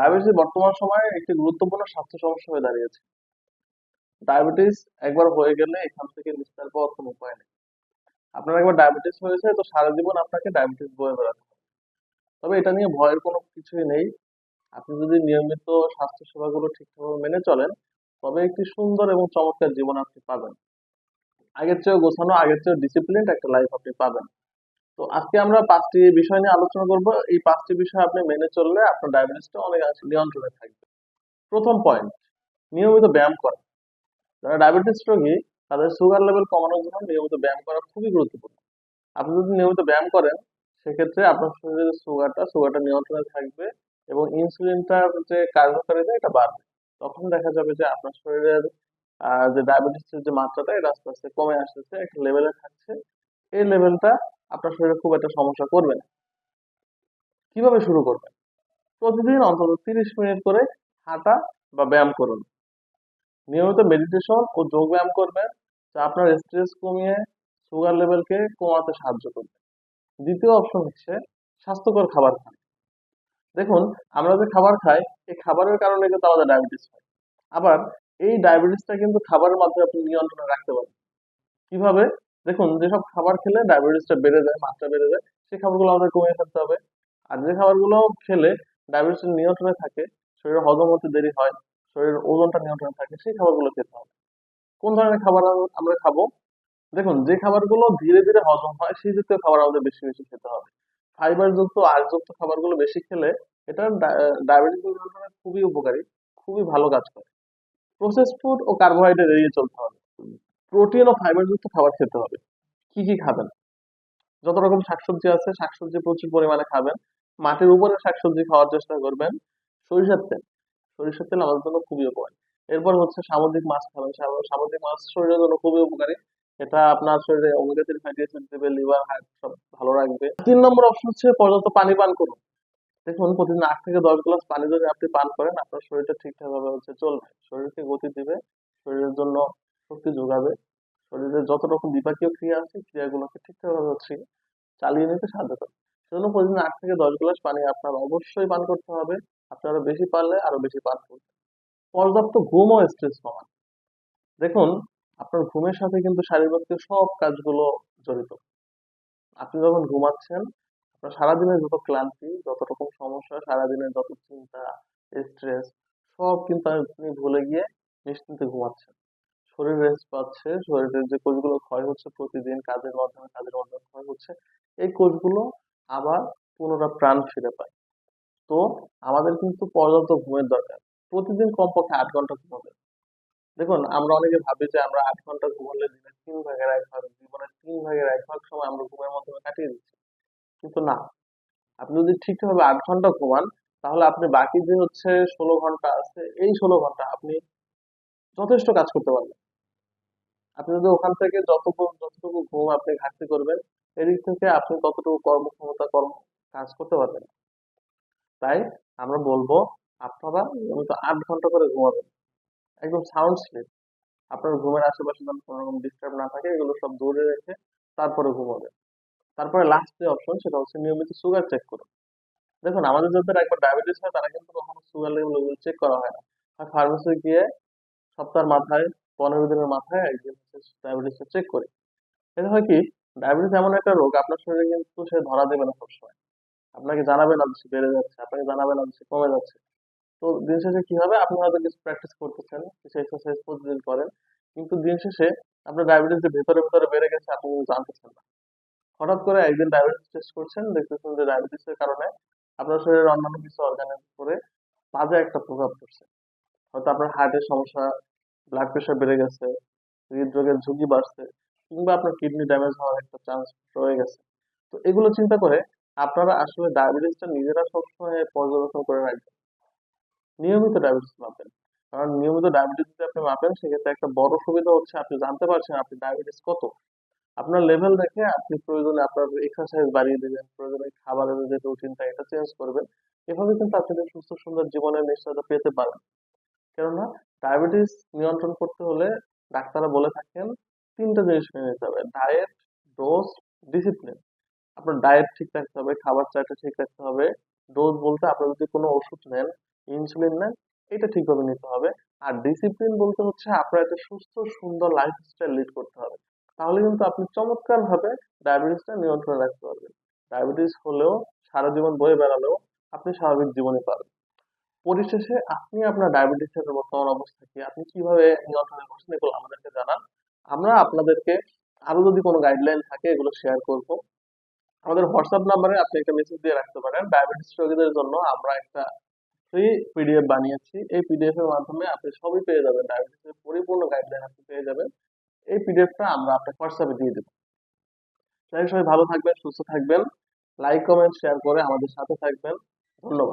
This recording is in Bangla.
ডায়াবেটিস বর্তমান সময়ে একটি গুরুত্বপূর্ণ স্বাস্থ্য সমস্যা হয়ে দাঁড়িয়েছে। ডায়াবেটিস একবার হয়ে গেলে এখান থেকে নিস্তার পাওয়ার কোনো উপায় নেই। আপনার একবার ডায়াবেটিস হয়েছে, তো সারা জীবন আপনাকে ডায়াবেটিস বয়ে বেড়াতে হবে। তবে এটা নিয়ে ভয়ের কোনো কিছুই নেই। আপনি যদি নিয়মিত স্বাস্থ্য সেবাগুলো ঠিকঠাকভাবে মেনে চলেন, তবে একটি সুন্দর এবং চমৎকার জীবন আপনি পাবেন। আগের চেয়েও গোছানো, আগের চেয়েও ডিসিপ্লিন একটা লাইফ আপনি পাবেন। তো আজকে আমরা পাঁচটি বিষয় নিয়ে আলোচনা করব। এই পাঁচটি বিষয় আপনি মেনে চললে আপনার ডায়াবেটিসটা অনেক নিয়ন্ত্রণে থাকবে। প্রথম পয়েন্ট নিয়মিত ব্যায়াম করা। যারা ডায়াবেটিস রোগী, তাদের সুগার লেভেল কমানোর জন্য নিয়মিত ব্যায়াম করা খুবই গুরুত্বপূর্ণ। আপনি যদি নিয়মিত ব্যায়াম করেন, সেক্ষেত্রে আপনার শরীরের সুগারটা সুগারটা নিয়ন্ত্রণে থাকবে এবং ইনসুলিনটার যে কার্যকারিতা, এটা বাড়বে। তখন দেখা যাবে যে আপনার শরীরের যে ডায়াবেটিসের যে মাত্রাটা, এটা আস্তে আস্তে কমে আসতেছে, একটা লেভেলে থাকছে। এই লেভেলটা আপনার শরীরে খুব একটা সমস্যা করবে না। কীভাবে শুরু করবেন? প্রতিদিন অন্তত তিরিশ মিনিট করে হাঁটা বা ব্যায়াম করুন। নিয়মিত মেডিটেশন ও যোগ ব্যায়াম করবেন, যা আপনার স্ট্রেস কমিয়ে সুগার লেভেলকে কমাতে সাহায্য করবে। দ্বিতীয় অপশন হচ্ছে স্বাস্থ্যকর খাবার খান। দেখুন, আমরা যে খাবার খাই, এই খাবারের কারণে কিন্তু আমাদের ডায়াবেটিস হয়। আবার এই ডায়াবেটিসটা কিন্তু খাবারের মাধ্যমে আপনি নিয়ন্ত্রণে রাখতে পারেন। কীভাবে? দেখুন যেসব খাবার খেলে ডায়াবেটিসটা বেড়ে যায়, মাত্রা বেড়ে যায়, সেই খাবারগুলো আমাদের কমিয়ে ফেলতে হবে। আর যে খাবারগুলো খেলে ডায়াবেটিস নিয়ন্ত্রণে থাকে, শরীরে হজম হতে দেরি হয় শরীরের ওজনটা নিয়ন্ত্রণে থাকে, সেই খাবারগুলো খেতে হবে। কোন ধরনের খাবার আমরা খাব? দেখুন, যে খাবারগুলো ধীরে ধীরে হজম হয়, সেই জাতীয় খাবার আমাদের বেশি বেশি খেতে হবে। ফাইবার যুক্ত আঁশযুক্ত খাবারগুলো বেশি খেলে এটা ডায়াবেটিস নিয়ন্ত্রণে খুবই উপকারী, খুবই ভালো কাজ করে। প্রসেস ফুড ও কার্বোহাইড্রেট এড়িয়ে চলতে হবে। প্রোটিন ও ফাইবার যুক্ত খাবার খেতে হবে। কি কি খাবেন? যত রকম শাকসবজি আছে, শাকসবজি প্রচুর পরিমাণে খাবেন। মাটির উপরে শাকসবজি খাওয়ার চেষ্টা করবেন। সরিষার তেল। সরিষার তেল আমাদের জন্য খুবই উপকারী। এরপর হচ্ছে সামুদ্রিক মাছ খাবেন। সামুদ্রিক মাছ শরীরের জন্য খুবই উপকারী। এটা আপনার শরীরে ওমেগা ফ্যাটি অ্যাসিড দেবে লিভার হার্ট সব ভালো রাখবে। তিন নম্বর অপশন হচ্ছে পর্যাপ্ত পানি পান করুন। দেখুন, প্রতিদিন আট থেকে দশ গ্লাস পানি যদি আপনি পান করেন, আপনার শরীরটা ঠিকঠাক ভাবে হচ্ছে চলবে। শরীরকে গতি দিবে। শরীরের জন্য শক্তি যোগাবে। শরীরের যত রকম বিপাকীয় ক্রিয়া আছে, ক্রিয়াগুলোকে ঠিকঠাক ভাবে হচ্ছে চালিয়ে নিতে সাহায্য করে। সেজন্য প্রতিদিন আট থেকে দশ গ্লাস পানি আপনার অবশ্যই পান করতে হবে। আপনারা বেশি পারলে আরও বেশি পান করবেন। পর্যাপ্ত ঘুম ও স্ট্রেস কমান দেখুন, আপনার ঘুমের সাথে কিন্তু শারীরিক সব কাজগুলো জড়িত। আপনি যখন ঘুমাচ্ছেন, আপনার সারাদিনের যত ক্লান্তি, যত রকম সমস্যা, সারাদিনের যত চিন্তা স্ট্রেস সব কিন্তু আপনি ভুলে গিয়ে নিশ্চিন্তে ঘুমাচ্ছেন। শরীর রেস্ট পাচ্ছে। শরীরের যে কোষগুলো ক্ষয় হচ্ছে প্রতিদিন, কাজের মাধ্যমে কাজের মাধ্যমে ক্ষয় হচ্ছে, এই কোষগুলো আবার পুনরায় প্রাণ ফিরে পায়। তো আমাদের কিন্তু পর্যাপ্ত ঘুমের দরকার। প্রতিদিন কমপক্ষে আট ঘণ্টা ঘুমাবে দেখুন, আমরা অনেকে ভাবি যে আমরা আট ঘণ্টা ঘুমালে দিনের তিন ভাগের এক ভাগ, জীবনের তিন ভাগের এক ভাগ সময় আমরা ঘুমের মাধ্যমে কাটিয়ে দিচ্ছি। কিন্তু না। আপনি যদি ঠিকভাবে আট ঘণ্টা ঘুমান, তাহলে আপনি বাকি যে হচ্ছে ষোলো ঘণ্টা আছে, এই ষোলো ঘণ্টা আপনি যথেষ্ট কাজ করতে পারবেন। আপনি যদি ওখান থেকে যতটুকু যতটুকু ঘুম আপনি ঘাটতি করবেন, এদিক থেকে আপনি ততটুকু কর্মক্ষমতা, কর্ম কাজ করতে পারবেন। তাই আমরা বলব, আপনারা নিয়মিত আট ঘণ্টা করে ঘুমাবেন। একদম সাউন্ড স্লিপ আপনার ঘুমের আশেপাশে যেন কোনো রকম ডিস্টার্ব না থাকে, এগুলো সব দূরে রেখে তারপরে ঘুমাবেন। তারপরে লাস্ট যে অপশন সেটা হচ্ছে নিয়মিত সুগার চেক করুন। দেখুন, আমাদের যাদের একবার ডায়াবেটিস হয়, তারা কিন্তু কখনো সুগার লেভেল চেক করা হয় না। আর ফার্মেসি গিয়ে সপ্তাহের মাথায় পনেরো দিনের মাথায় একদিন ডায়াবেটিসটা চেক করি। এটা হয় কি ডায়াবেটিস এমন একটা রোগ, আপনার শরীরে কিন্তু সে ধরা দেবে না সবসময়। আপনাকে জানাবে না সে বেড়ে যাচ্ছে, আপনাকে জানাবে না সে কমে যাচ্ছে। তো দিন শেষে কি হবে? আপনি হয়তো কিছু প্র্যাকটিস করতেছেন, কিছু এক্সারসাইজ প্রতিদিন করেন, কিন্তু দিন শেষে আপনার ডায়াবেটিস যে ভেতরে ভেতরে বেড়ে গেছে, আপনি জানতেছেন না। হঠাৎ করে একদিন ডায়াবেটিস টেস্ট করছেন, দেখতেছেন যে ডায়াবেটিসের কারণে আপনার শরীরের অন্যান্য কিছু অর্গানের উপরে বাজে একটা প্রভাব পড়ছে। হয়তো আপনার হার্টের সমস্যা ব্লাড প্রেশার বেড়ে গেছে, হৃদরোগের ঝুঁকি বাড়ছে, কিংবা আপনার কিডনি ড্যামেজ হওয়ার একটা চান্স রয়ে গেছে। তো এগুলো চিন্তা করে আপনারা আসলে ডায়াবেটিসটা নিজেরা সবসময় পর্যবেক্ষণ করে রাখবেন। নিয়মিত ডায়াবেটিস মাপেন। কারণ নিয়মিত ডায়াবেটিস যদি আপনি মাপেন, সেক্ষেত্রে একটা বড় সুবিধা হচ্ছে আপনি জানতে পারছেন আপনি ডায়াবেটিস কত। আপনার লেভেল দেখে আপনি প্রয়োজনে আপনার এক্সারসাইজ বাড়িয়ে দেবেন, প্রয়োজনে খাবারের যে রুটিনটা এটা চেঞ্জ করবেন। এভাবে কিন্তু আপনি সুস্থ সুন্দর জীবনের নিশ্চয়তা পেতে পারেন। কেননা ডায়াবেটিস নিয়ন্ত্রণ করতে হলে ডাক্তাররা বলে থাকেন তিনটা জিনিস মেনে নিতে হবে ডায়েট ডোজ ডিসিপ্লিন আপনার ডায়েট ঠিক রাখতে হবে, খাবার চাইটা ঠিক রাখতে হবে ডোজ বলতে আপনি যদি কোনো ওষুধ নেন ইনসুলিন নেন, এটা ঠিকভাবে নিতে হবে। আর ডিসিপ্লিন বলতে হচ্ছে আপনার একটা সুস্থ, সুন্দর লাইফস্টাইল লিড করতে হবে। তাহলে কিন্তু আপনি চমৎকার ভাবে ডায়াবেটিসটা নিয়ন্ত্রণে রাখতে পারবেন। ডায়াবেটিস হলেও সারা জীবন বয়ে বেড়ালেও আপনি স্বাভাবিক জীবনে পারবেন পরিশেষে আপনি আপনার ডায়াবেটিসের বর্তমান অবস্থা কি? আপনি কীভাবে নিয়ন্ত্রণে করছেন এগুলো আমাদেরকে জানান। আমরা আপনাদেরকে আরও যদি কোনো গাইডলাইন থাকে, এগুলো শেয়ার করব। আমাদের হোয়াটসঅ্যাপ নাম্বারে আপনি একটা মেসেজ দিয়ে রাখতে পারেন। ডায়াবেটিস রোগীদের জন্য আমরা একটা ফ্রি পিডিএফ বানিয়েছি। এই পিডিএফ এর মাধ্যমে আপনি সবই পেয়ে যাবেন। ডায়াবেটিসের পরিপূর্ণ গাইডলাইন আপনি পেয়ে যাবেন। এই পিডিএফটা আমরা আপনাকে হোয়াটসঅ্যাপে দিয়ে দেবো। তাই সবাই ভালো থাকবেন, সুস্থ থাকবেন। লাইক কমেন্ট শেয়ার করে আমাদের সাথে থাকবেন। ধন্যবাদ।